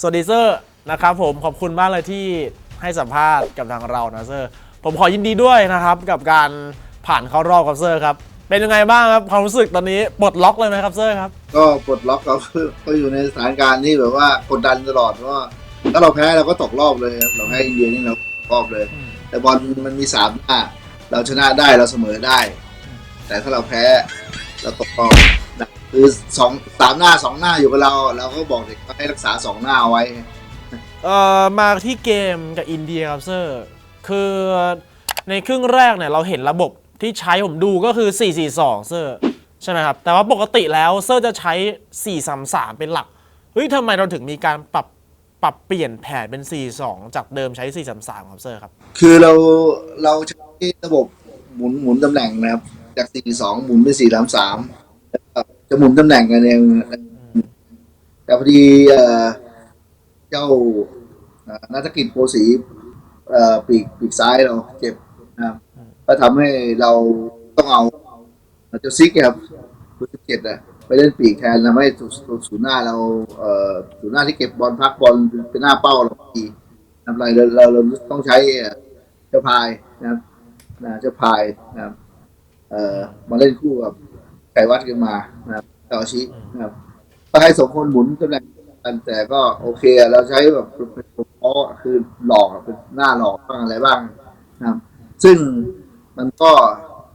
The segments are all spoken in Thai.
สวัสดีเซอร์นะครับผมขอบคุณมากเลยที่ให้สัมภาษณ์กับทางเรานะเซอร์ ผมขอยินดีด้วยนะครับกับการผ่านเข้ารอบครับเซอร์ครับ เป็นยังไงบ้างครับความรู้สึกตอนนี้ปลดล็อกเลยไหมครับเซอร์ครับ ก็ปลดล็อกเราก็อยู่ในสถานการณ์ที่แบบว่ากดดันตลอดเพราะว่าถ้าเราแพ้เราก็ตกรอบเลยครับเราแพ้อินเดียนี่เราตกรอบเลยอืมแต่บอลมันมีสามหน้าเราชนะได้เราเสมอได้ แต่ถ้าเราแพ้เราตกรอบนะ คือสองสามหน้าสองหน้าอยู่กับเรา เราก็บอกเด็กว่าให้รักษาสองหน้าเอาไว้ เอ่อมาที่เกมกับอินเดียครับเซอร์คือในครึ่งแรกเนี่ยเราเห็นระบบที่ใช้ผมดูก็คือ 4-4-2 เซอร์ใช่ไหมครับ แต่ว่าปกติแล้วเซอร์จะใช้ 4-3-3 เป็นหลัก เฮ้ยทำไมเราถึงมีการปรับปรับเปลี่ยนแผนเป็น 4-2 จากเดิมใช้ 4-3-3 ครับเซอร์ครับ คือเราเราใช้ระบบหมุนหมุนตำแหน่งนะครับ จากสี่สองหมุนเป็นสี่สามสาม จะหมุนตำแหน่งกันเองแต่พอดีเอ่อเจ้าเอ่อนักกิจโพสีเอ่อปีกปีกซ้ายเราเจ็บนะครับก็ทำให้เราต้องเอาเจ้าซิกครับเบอร์สิบเจ็ดอะไปเล่นปีกแทนทำให้ศูนย์หน้าเราเอ่อศูนย์หน้าที่เก็บบอลพักบอลเป็นหน้าเป้าเราดีทำอะไรเราเราเราต้องใช้เอ่อเจ้าพายนะครับนะเจ้าพายนะครับเอ่อมาเล่นคู่กับไก่วัดกันมานะครับต่อชินะครับก็ให้สองคนหมุนตำแหน่งกันแต่ก็โอเคอะเราใช้แบบเป็นเพราะคือหลอกอะเป็นหน้าหลอกบ้างอะไรบ้างนะครับ ซึ่งมันก็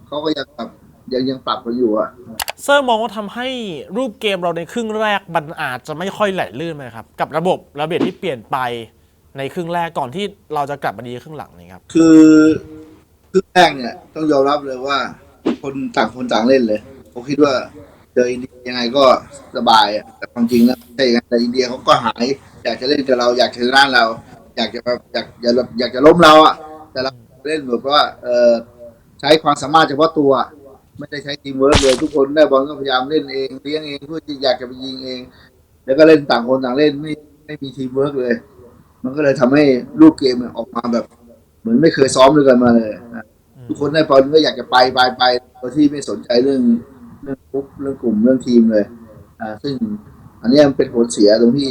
เขาก็ยังแบบยังยังปรับกันอยู่อะเซอร์มองว่าทำให้รูปเกมเราในครึ่งแรกมันอาจจะไม่ค่อยไหลลื่นไหมครับ กับระบบระเบียบที่เปลี่ยนไปในครึ่งแรกก่อนที่เราจะกลับมาดีครึ่งหลังนี่ครับ คือคือแรกเนี่ยต้องยอมรับเลยว่า คนต่างคนต่างเล่นเลย ผมคิดว่าเจออินเดียยังไงก็สบายอะแต่ความจริงแล้วไม่ใช่อย่างนั้นแต่อินเดียเขาก็หาย อยากจะเล่นกับเรา อยากชนะเรา อยากจะแบบอยากอยากอยากจะล้มเราอะ แต่เราเล่นแบบว่าเออใช้ความสามารถเฉพาะตัว ไม่ได้ใช้ทีมเวิร์กเลยทุกคนได้บอลก็พยายามเล่นเองเลี้ยงเองเพื่อที่อยากจะไปยิงเอง แล้วก็เล่นต่างคนต่างเล่นไม่ไม่มีทีมเวิร์กเลย มันก็เลยทำให้รูปเกมเนี่ยออกมาแบบ เหมือนไม่เคยซ้อมด้วยกันมาเลยนะทุกคนได้บอลก็อยากจะไปไปไปโดยที่ไม่สนใจเรื่อง เรื่องกรุ๊ปเรื่องกลุ่มเรื่องทีมเลย อ่า ซึ่งอันเนี้ยมันเป็นผลเสียตรงที่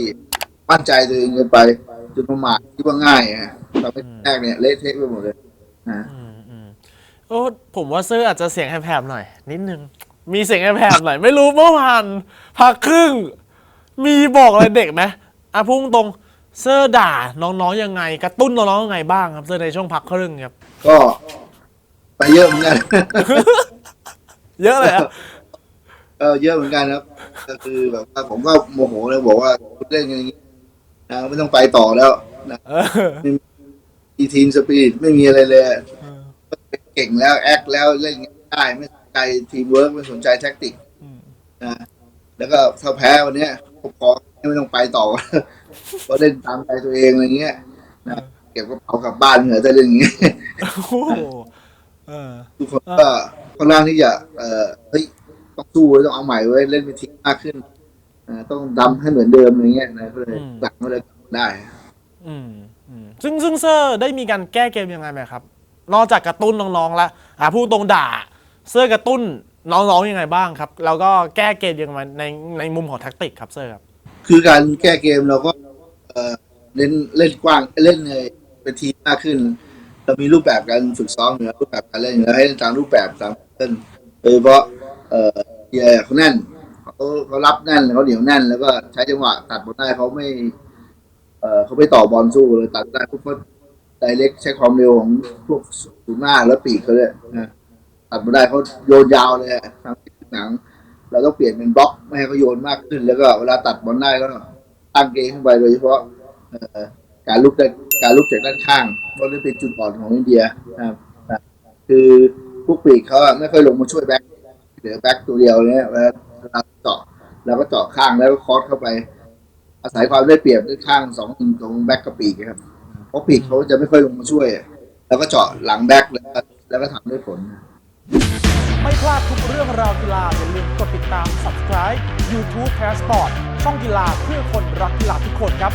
มั่นใจตัวเองเกินไปจนประมาทที่ว่าง่ายอะทำให้แรกเนี่ยเละเทะไปหมดเลยนะอืมอืมโอ้ผมว่าเซอร์อาจจะเสียงแหบๆหน่อย นิดนึงมีเสียงแหบๆหน่อย ไม่รู้เมื่อวานพักครึ่ง มีบอกอะไรเด็กไหมอะพุ่งตรงเซอร์ด่าน้องๆยังไง กระตุ้นน้องๆยังไงบ้างครับเซอร์ในช่วงพักครึ่งครับ ก็ไปเยอะเหมือนกันเยอะเลยอะ เออเยอะเหมือนกันครับ ก็คือแบบว่าผมก็โมโหเลยบอกว่าคุณเล่นกันอย่างนี้นะไม่ต้องไปต่อแล้วนะเออมีทีมสปิริตไม่มีอะไรเลยเก่งแล้วแอคแล้วเล่นได้ไม่สนใจทีมเวิร์กไม่สนใจแท็กติกอืมนะแล้วก็ถ้าแพ้วันเนี้ยผมขอไม่ต้องไปต่อเพราะเล่นตามใจตัวเองอะไรเงี้ยนะเก็บกระเป๋ากลับบ้านเหนือแต่เรื่องอย่างเงี้ยโอ้โหเออทุกคนก็ค่อนข้างที่จะเออเฮ้ย ต้องสู้แล้วต้องเอาใหม่ไว้ยเล่นเป็นทีมมากขึ้นอ่าต้องดำให้เหมือนเดิมอะไรเงี้ยนะก็เลยหลักมาเลยได้อืมอืมซึ่งซึ่งเซอร์ได้มีการแก้เกมยังไงไหมครับ นอกจากกระตุ้นน้องๆแล้วอะพูดตรงด่า เซอร์กระตุ้นน้องๆยังไงบ้างครับ แล้วก็แก้เกมยังไงในในมุมของแท็กติกครับเซอร์ครับคือการแก้เกมเราก็เออเล่นเล่นกว้างเล่นเลยเป็นทีมมากขึ้น เรามีรูปแบบการฝึกซ้อมอยู่แล้วรูปแบบการเล่นอยู่แล้วให้เล่นตามรูปแบบตามเล่นโดยเฉพาะ เออเฮียเขาแน่นเขาเขารับแน่นเขาเหนียวแน่น แล้วก็ใช้จังหวะตัดบอลได้เขาไม่ เออเขาไม่ต่อบอลสู้เลยตัดได้พวกเขาไดเล็กใช้ความเร็วของพวกสูนหน้าแล้วปีกเขาเลยนะตัดมาได้เขาโยนยาวเลยทางตีหนังเราต้องเปลี่ยนเป็นบล็อกไม่ให้เขาโยนมากขึ้น แล้วก็เวลาตัดบอลได้ก็ตั้งเกมขึ้นไปโดยเฉพาะการลุกได้การลุกจากด้านข้างเพราะนี่เป็นจุดอ่อนของอินเดียนะครับคือพวกปีกเขาไม่ค่อยลงมาช่วยแบ็ค เหลือแบ็คตัวเดียวเนี่ยเวลาเวลาเจาะเราก็เจาะข้างแล้วก็คอสเข้าไป อาศัยความได้เปรียบด้านข้างสองตรงแบ็คกับปีกครับเพราะปีกเขาจะไม่ค่อยลงมาช่วย แล้วก็เจาะหลังแบ็คแล้วแล้วก็ทำได้ผล ไม่พลาดทุกเรื่องราวกีฬาอย่าลืมกดติดตาม subscribe YouTube Passport ช่องกีฬาเพื่อคนรักกีฬาทุกคนครับ